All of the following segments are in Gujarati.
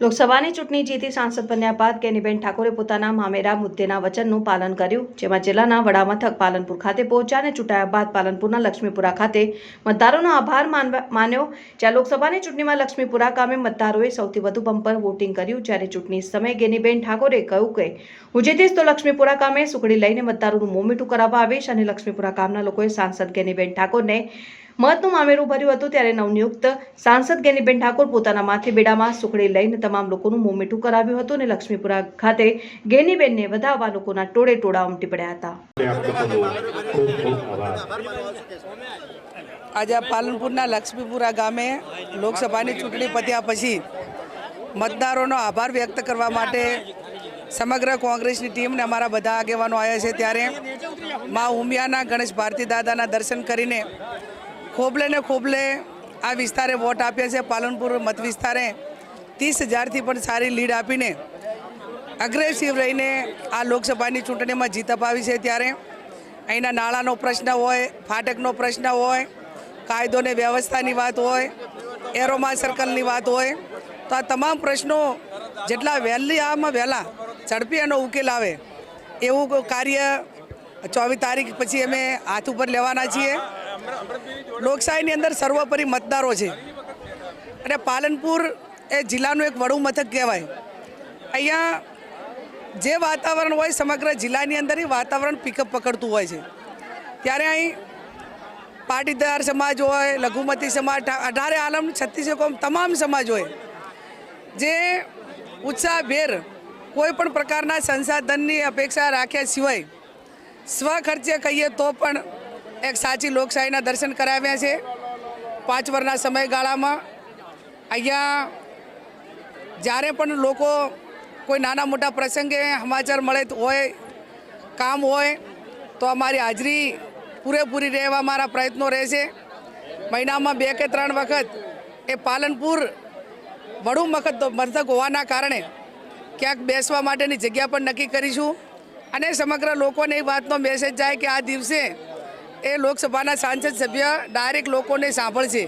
લોકસભાની ચૂંટણી જીતી સાંસદ બન્યા બાદ કેનીબેન ઠાકોરે પોતાના મામેરા મુદ્દેના વચનનું પાલન કર્યું, જેમાં જિલ્લાના વડામથક પાલનપુર ખાતે પહોંચ્યા અને ચૂંટાયા બાદ પાલનપુરના લક્ષ્મીપુરા ખાતે મતદારોનો આભાર માન્યો. જ્યાં લોકસભાની ચૂંટણીમાં લક્ષ્મીપુરા ગામે મતદારોએ સૌથી વધુ બમ્પર વોટિંગ કર્યું, જ્યારે ચૂંટણી સમયે ગેનીબેન ઠાકોરે કહ્યું કે, હું જીતીશ તો લક્ષ્મીપુરા ગામે સુખડી લઈને મતદારોનું મોં મીઠું કરાવવા આવીશ અને લક્ષ્મીપુરા ગામના લોકોએ સાંસદ ગેનીબેન ઠાકોરને મતનું મામેરું ભર્યું હતું ત્યારે નવનિયુક્ત સાંસદ ગેનીબેન ઠાકોર પોતાના માથે બેડામાં સુખડી લઈને તમામ લોકોનું મોં કરાવ્યું હતું અને લક્ષ્મીપુરા ખાતે ગેનીબેનને વધાવવા લોકોના ટોળે ટોળા ઉમટી પડ્યા હતા. આજે પાલનપુરના લક્ષ્મીપુરા ગામે લોકસભાની ચૂંટણી પત્યા પછી મતદારોનો આભાર વ્યક્ત કરવા માટે સમગ્ર કોંગ્રેસની ટીમને અમારા બધા આગેવાનો આવ્યા છે. ત્યારે મા ઉમિયાના ગણેશ ભારતી દાદાના દર્શન કરીને ખોબલે ને ખોબલે આ વિસ્તારે વોટ આપ્યા છે. પાલનપુર મત વિસ્તારે ત્રીસ હજારથી પણ સારી લીડ આપીને અગ્રેસિવ રહીને આ લોકસભાની ચૂંટણીમાં જીત અપાવી છે ત્યારે. અહીંના નાણાંનો પ્રશ્ન હોય, ફાટકનો પ્રશ્ન હોય, કાયદો ને વ્યવસ્થાની વાત હોય એરોમા સર્કલની વાત હોય, તો આ તમામ પ્રશ્નો જેટલા વહેલી આમાં વહેલા ઝડપી એનો ઉકેલ આવે, એવું કાર્ય ચોવીસ તારીખ પછી અમે હાથ ઉપર લેવાના છીએ. લોકશાહીની અંદર સર્વોપરી મતદારો છે. અને પાલનપુર એ જિલ્લાનું એક વડું મથક કહેવાય. અહીંયા જે વાતાવરણ હોય સમગ્ર જિલ્લાની અંદર એ વાતાવરણ પિકઅપ પકડતું હોય છે. ત્યારે અહીં પાટીદાર સમાજ હોય, લઘુમતી સમાજ અઢારે આલમ છત્તીસે કોમ તમામ સમાજ હોય, જે ઉત્સાહભેર કોઈ પણ પ્રકારના સંસાધનની અપેક્ષા રાખ્યા સિવાય સ્વખર્ચે કહીએ તો પણ એક સાચી લોકશાહીના દર્શન કરાવ્યા છે. પાંચ વર્ષના સમયગાળામાં અહીંયા જ્યારે પણ લોકો કોઈ નાના મોટા પ્રસંગે સમાચાર મળે હોય, કામ હોય, તો અમારી હાજરી પૂરેપૂરી રહેવા મારા પ્રયત્નો રહેશે. મહિનામાં બે કે ત્રણ વખત એ પાલનપુર વડું મખત મથક હોવાના કારણે ક્યાંક બેસવા માટેની જગ્યા પણ નક્કી કરીશું. અને સમગ્ર લોકોને એ વાતનો મેસેજ જાય કે આ દિવસે એ લોકસભાના સાંસદ સભ્ય ડાયરેક્ટ લોકોને સાંભળશે.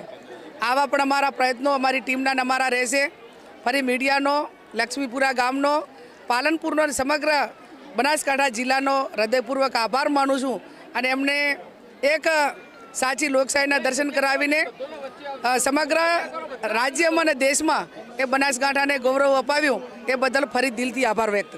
આવા પણ અમારા પ્રયત્નો અમારી ટીમના અમારા રહેશે. ફરી મીડિયાનો, લક્ષ્મીપુરા ગામનો, પાલનપુરનો સમગ્ર બનાસકાંઠા જિલ્લાનો હૃદયપૂર્વક આભાર માનું છું અને એમને એક સાચી લોકશાહીના દર્શન કરાવીને સમગ્ર રાજ્યમાં અને દેશમાં એ બનાસકાંઠાને ગૌરવ અપાવ્યું. એ બદલ ફરી દિલથી આભાર વ્યક્ત